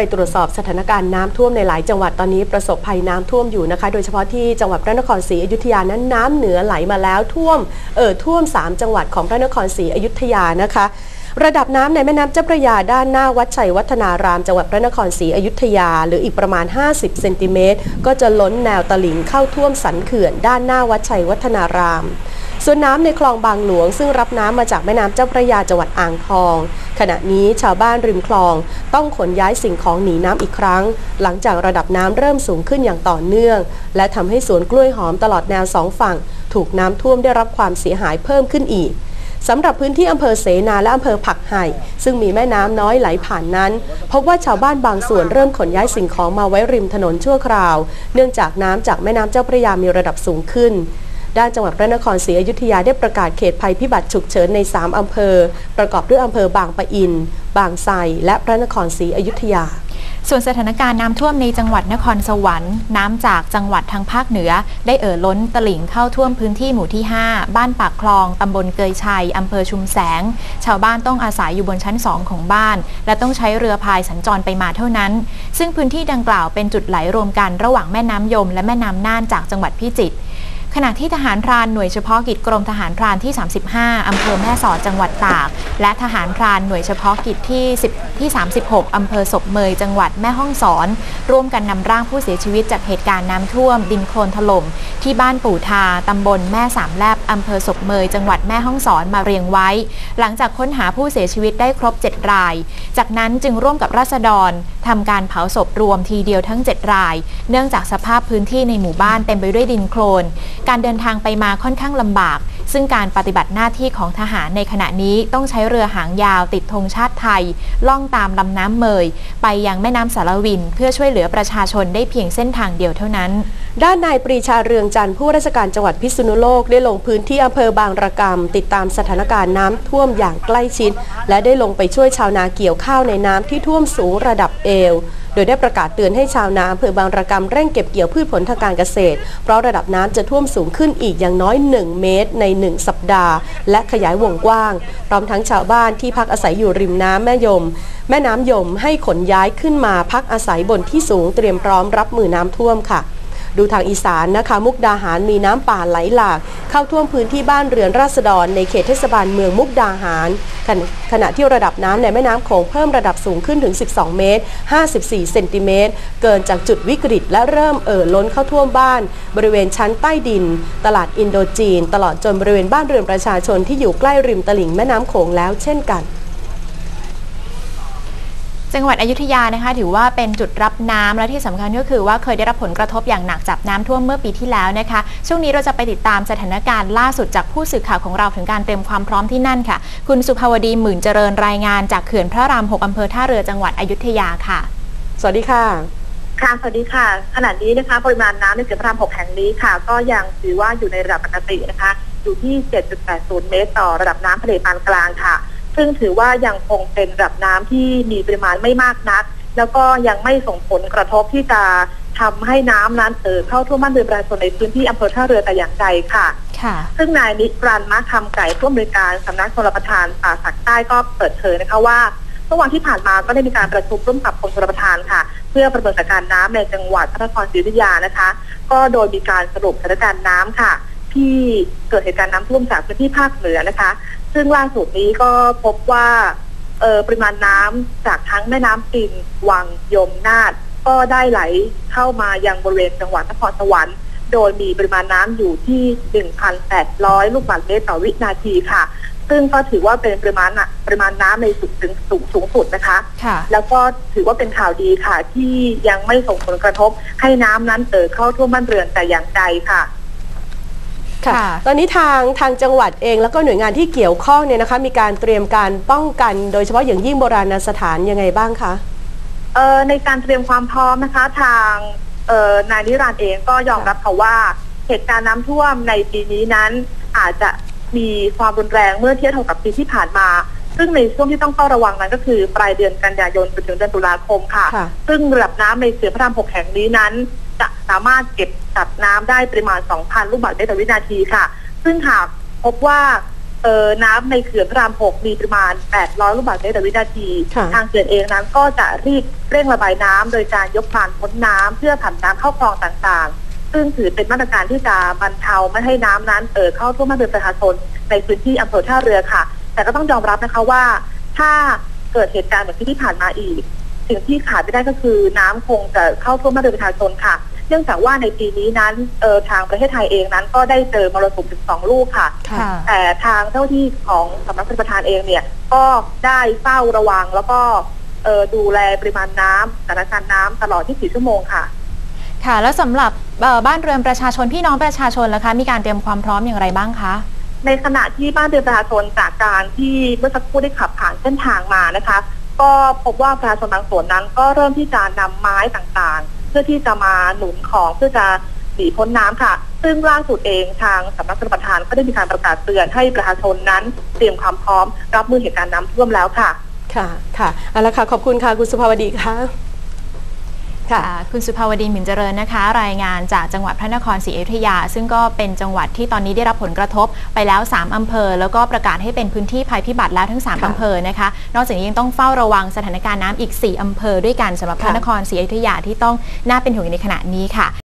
ไปตรวจสอบสถานการณ์น้ำท่วมในหลายจังหวัดตอนนี้ประสบภัยน้ำท่วมอยู่นะคะ โดยเฉพาะที่จังหวัดพระนครศรีอยุธยานั้นน้ำเหนือไหลมาแล้วท่วมเอ่อท่วม 3 จังหวัดของพระนครศรีอยุธยานะคะ ระดับน้ำในแม่น้ำเจ้าพระยาด้านหน้าวัดชัยวัฒนารามจังหวัดพระนครศรีอยุธยา หรืออีกประมาณ 50 เซนติเมตร ก็จะล้นแนวตลิ่งเข้าท่วมสันเขื่อนด้านหน้าวัดชัยวัฒนารามส่วนน้ำในคลองบางหลวง ซึ่งรับน้ำมาจากแม่น้ำเจ้าพระยาจังหวัดอ่างทอง ขณะนี้ชาวบ้านริมคลองต้องขนย้ายสิ่งของหนีน้ำอีกครั้ง หลังจากระดับน้ำเริ่มสูงขึ้นอย่างต่อเนื่อง และทำให้สวนกล้วยหอมตลอดแนวสองฝั่ง ถูกน้ำท่วมได้รับความเสียหายเพิ่มขึ้นอีก สำหรับพื้นที่อำเภอเสนาและอำเภอผักไห่ ซึ่งมีแม่น้ำน้อยไหลผ่านนั้น พบว่าชาวบ้านบางส่วนเริ่มขนย้ายสิ่งของมาไว้ริมถนนชั่วคราว เนื่องจากน้ำจากแม่น้ำเจ้าพระยามีระดับสูงขึ้น ด้านจังหวัดพระนครศรีอยุธยาได้ประกาศเขตภัยพิบัติฉุกเฉินใน 3 อำเภอ ประกอบด้วยอำเภอบางปะอิน บางไทรและพระนครศรีอยุธยา ส่วนสถานการณ์น้ำท่วมในจังหวัดนครสวรรค์ น้ำจากจังหวัดทางภาคเหนือ ได้เอ่อล้นตลิ่งเข้าท่วมพื้นที่หมู่ที่ 5 บ้านปากคลองตำบลเกยชัยอำเภอชุมแสง ชาวบ้านต้องอาศัยอยู่บนชั้น 2 ของบ้าน และต้องใช้เรือพายสัญจรไปมาเท่านั้น ซึ่งพื้นที่ดังกล่าวเป็นจุดไหลรวมกันระหว่างแม่น้ำยมและแม่น้ำน่านจากจังหวัดพิจิตร ขณะที่ทหารพรานหน่วยเฉพาะกิจกรมทหารพรานที่ 35 อำเภอแม่สอดจังหวัดตาก และทหารพรานหน่วยเฉพาะกิจที่10ที่ 36 อำเภอศพเมยจังหวัดแม่ฮ่องสอน ร่วมกันนำร่างผู้เสียชีวิตจากเหตุการณ์น้ำท่วม ดินโคลนถล่ม ที่บ้านปู่ทาตำบลแม่สามแลบอำเภอศพเมยจังหวัดแม่ฮ่องสอนมาเรียงไว้ หลังจากค้นหาผู้เสียชีวิตได้ครบ 7 ราย จากนั้นจึงร่วมกับราษฎรทำการเผาศพรวมทีเดียวทั้ง 7 ราย เนื่องจากสภาพพื้นที่ในหมู่บ้านเต็มไปด้วยดินโคลนการเดินทางไปมาค่อนข้างลำบาก ซึ่งการปฏิบัติหน้าที่ของทหารในขณะนี้ต้องใช้เรือหางยาวติดธงชาติไทย ล่องตามลำน้ำเมย ไปยังแม่น้ำสารวิน เพื่อช่วยเหลือประชาชนได้เพียงเส้นทางเดียวเท่านั้น ด้านนายปรีชาเรืองจันทร์ผู้ราชการจังหวัดพิษณุโลกได้ลงพื้นที่อำเภอบางระกำติดตามสถานการณ์น้ำท่วมอย่างใกล้ชิดและได้ลงไปช่วยชาวนาเกี่ยวข้าวในน้ำที่ท่วมสูงระดับเอว โดยได้ประกาศเตือนให้ชาวนาอำเภอบางระกำเร่งเก็บเกี่ยวพืชผลทางการเกษตร เพราะระดับน้ำจะท่วมสูงขึ้นอีกอย่างน้อย 1 เมตร ใน 1 สัปดาห์ และขยายวงกว้าง พร้อมทั้งชาวบ้านที่พักอาศัยอยู่ริมน้ำแม่ยม แม่น้ำยมให้ขนย้ายขึ้นมาพักอาศัยบนที่สูงเตรียมพร้อมรับมือน้ำท่วมค่ะ ดูทางอีสานนะคะ มุกดาหารมีน้ำป่าไหลหลาก เข้าท่วมพื้นที่บ้านเรือนราษฎร ในเขตเทศบาลเมืองมุกดาหารขณะขณะที่ระดับน้ำในแม่น้ำโขงเพิ่มระดับสูงขึ้นถึง 12 เมตร 54 เซนติเมตร เกินจากจุดวิกฤตและเริ่มเอ่อล้นเข้าท่วมบ้าน บริเวณชั้นใต้ดิน ตลาดอินโดจีน ตลอดจนบริเวณบ้านเรือนประชาชนที่อยู่ใกล้ริมตลิ่งแม่น้ำโขงแล้วเช่นกัน จังหวัดอยุธยานะคะ ถือว่าเป็นจุดรับน้ำและที่สำคัญก็คือว่าเคยได้รับผลกระทบอย่างหนักจากน้ำท่วมเมื่อปีที่แล้วนะคะ ช่วงนี้เราจะไปติดตามสถานการณ์ล่าสุดจากผู้สื่อข่าวของเราถึงการเตรียมความพร้อมที่นั่นค่ะ คุณสุภาวดีหมื่นเจริญรายงานจากเขื่อนพระราม6อำเภอท่าเรือจังหวัดอยุธยาค่ะ สวัสดีค่ะ ค่ะสวัสดีค่ะ ขณะนี้นะคะ ปริมาณน้ำในเขื่อนพระราม6แห่งนี้ค่ะ ก็ยังถือว่าอยู่ในระดับปกตินะคะ อยู่ที่ 7.80 เมตร ต่อระดับน้ำทะเลปานกลางค่ะ ซึ่งถือว่ายังคงเป็นระดับน้ำที่มีปริมาณไม่มากนัก แล้วก็ยังไม่ส่งผลกระทบที่จะทำให้น้ำนั้นเอ่อเข้าท่วมบ้านเรือนประชาชนในพื้นที่อำเภอท่าเรือแต่อย่างใดค่ะ ค่ะ ซึ่งนายนิรันดร์มะคำไก่ผู้อำนวยการสำนักชลประทานป่าสักใต้ก็เปิดเผยนะคะว่าเมื่อวันที่ผ่านมาก็ได้มีการประชุมร่วมกับกรมชลประทานค่ะ เพื่อประเมินสถานการณ์น้ำในจังหวัดพระนครศรีอยุธยานะคะ ก็โดยมีการสรุปสถานการณ์น้ำค่ะ ที่เกิดเหตุการณ์น้ำท่วมจากพื้นที่ภาคเหนือนะคะ ซึ่งล่าสุดนี้ก็พบว่าเอ่อปริมาณน้ำจากทั้งแม่น้ำปิงวังยมนาดก็ได้ไหลเข้ามายังบริเวณจังหวัดนครสวรรค์ โดยมีปริมาณน้ำอยู่ที่ 1,800 ลูกบาศก์เมตรต่อวินาทีค่ะ ซึ่งก็ถือว่าเป็นปริมาณน่ะปริมาณน้ำในสุดถึงสูงสูงสุดนะคะค่ะแล้วก็ถือว่าเป็นข่าวดีค่ะ ที่ยังไม่ส่งผลกระทบให้น้ำนั้นเอ่อเข้าท่วมบ้านเรือนแต่อย่างใดค่ะ ค่ะค่ะตอนนี้ทางทางจังหวัดเองแล้วก็หน่วยงานที่เกี่ยวข้องเนี่ยนะคะมีการเตรียมการป้องกัน โดยเฉพาะอย่างยิ่งโบราณสถานยังไงบ้างคะเอ่อในการเตรียมความพร้อมนะคะทางเอ่อนายนิรันดร์เองก็ยอมรับค่ะว่าเหตุการณ์น้ำท่วมในปีนี้นั้น อาจจะมีความรุนแรงเมื่อเทียบเท่ากับปีที่ผ่านมา ซึ่งในช่วงที่ต้องเฝ้าระวังนั้นก็คือปลายเดือนกันยายนจนถึงเดือนตุลาคมค่ะค่ะซึ่งระดับน้ำในเขื่อนพระรามหกแห่งนี้นั้น จะสามารถเก็บกักน้ำได้ปริมาณ 2,000 ลูกบาศก์เมตรต่อวินาทีค่ะ ซึ่งหากพบว่าเอ่อน้ำในเขื่อนพระราม 6 มีปริมาณ 800 ลูกบาศก์เมตรต่อวินาทีค่ะทางเขื่อนเองนั้นก็จะรีบเร่งระบายน้ำโดยการยกพานพ้นน้ำเพื่อผันน้ำเข้าคลองต่างๆ ซึ่งถือเป็นมาตรการที่จะบรรเทาไม่ให้น้ำนั้นเอ่อเข้าท่วมบ้านเรือนประชาชนในพื้นที่อำเภอท่าเรือค่ะ แต่ก็ต้องยอมรับนะคะว่า ถ้าเกิดเหตุการณ์แบบที่ที่ผ่านมาอีก สิ่งที่ขาดไม่ได้ก็คือน้ำคงจะเข้าท่วมบ้านเรือนประชาชนค่ะ เนื่องจากว่าในปีนี้นั้นเออทางประเทศไทยเองนั้นก็ได้เจอมรสุมถึงสองลูกค่ะค่ะแต่ทางเจ้าหน้าที่ของสำนักชลประทานเองเนี่ยก็ได้เฝ้าระวังแล้วก็เอ่อดูแลปริมาณน้ำสถานการณ์น้ำตลอด 24 ชั่วโมงค่ะ ค่ะ แล้วสำหรับเอ่อบ้านเรือนประชาชนพี่น้องประชาชนล่ะคะ มีการเตรียมความพร้อมอย่างไรบ้างคะ ในขณะที่บ้านเรือนประชาชนจากการที่เมื่อสักครู่ได้ขับผ่านเส้นทางมานะคะ ก็พบว่าประชาชนบางส่วนนั้น ก็เริ่มที่จะนำไม้ต่างๆ เพื่อที่จะมาหนุนของเพื่อจะหนีพ้นน้ำค่ะ ซึ่งล่าสุดเองทางสำนักชลประทานก็ได้มีการประกาศเตือนให้ประชาชนนั้น เตรียมความพร้อมรับมือเหตุการณ์น้ำท่วมแล้วค่ะ ค่ะ ค่ะเอาละค่ะ ขอบคุณค่ะ คุณสุภาวดีค่ะ ค่ะค่ะคุณสุภาวดีหมิ่นเจริญนะคะ รายงานจากจังหวัดพระนครศรีอยุธยา ซึ่งก็เป็นจังหวัดที่ตอนนี้ได้รับผลกระทบไปแล้ว 3 อำเภอ แล้วก็ประกาศให้เป็นพื้นที่ภัยพิบัติแล้วทั้ง3ค่ะอำเภอนะคะ นอกจากนี้ยังต้องเฝ้าระวังสถานการณ์น้ำอีก 4 อำเภอด้วยกันสำหรับพระค่ะนครศรีอยุธยาที่ต้องน่าเป็นห่วงในขณะนี้ค่ะ